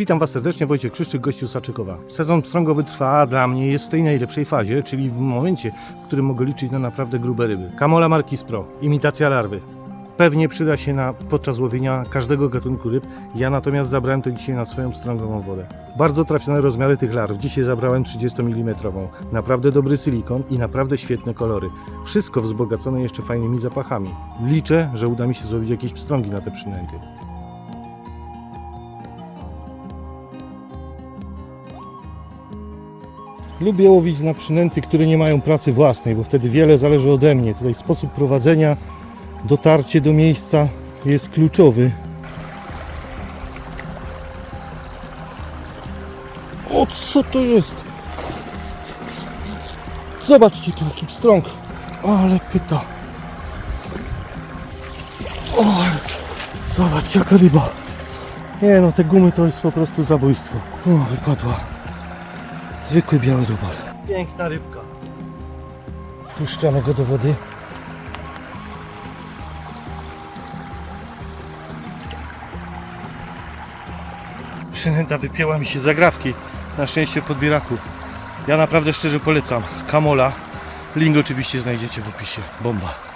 Witam Was serdecznie, Wojciech Krzyszczyk, gościu Saczykowa. Sezon pstrągowy trwa, a dla mnie jest w tej najlepszej fazie, czyli w momencie, w którym mogę liczyć na naprawdę grube ryby. Kamola Marquis Pro, imitacja larwy. Pewnie przyda się na, podczas łowienia każdego gatunku ryb, ja natomiast zabrałem to dzisiaj na swoją pstrągową wodę. Bardzo trafione rozmiary tych larw, dzisiaj zabrałem 30 mm. Naprawdę dobry silikon i naprawdę świetne kolory. Wszystko wzbogacone jeszcze fajnymi zapachami. Liczę, że uda mi się złowić jakieś pstrągi na te przynęty. Lubię łowić na przynęty, które nie mają pracy własnej, bo wtedy wiele zależy ode mnie. Tutaj sposób prowadzenia, dotarcie do miejsca jest kluczowy. O, co to jest? Zobaczcie tu jaki pstrąg. Ale pyta. O, zobacz jaka ryba. Nie no, te gumy to jest po prostu zabójstwo. O, wypadła. Zwykły biały rubal. Piękna rybka. Puszczamy go do wody. Przynęta wypięła mi się z zagrawki. Na szczęście w podbieraku. Ja naprawdę szczerze polecam. Kamola. Link oczywiście znajdziecie w opisie. Bomba.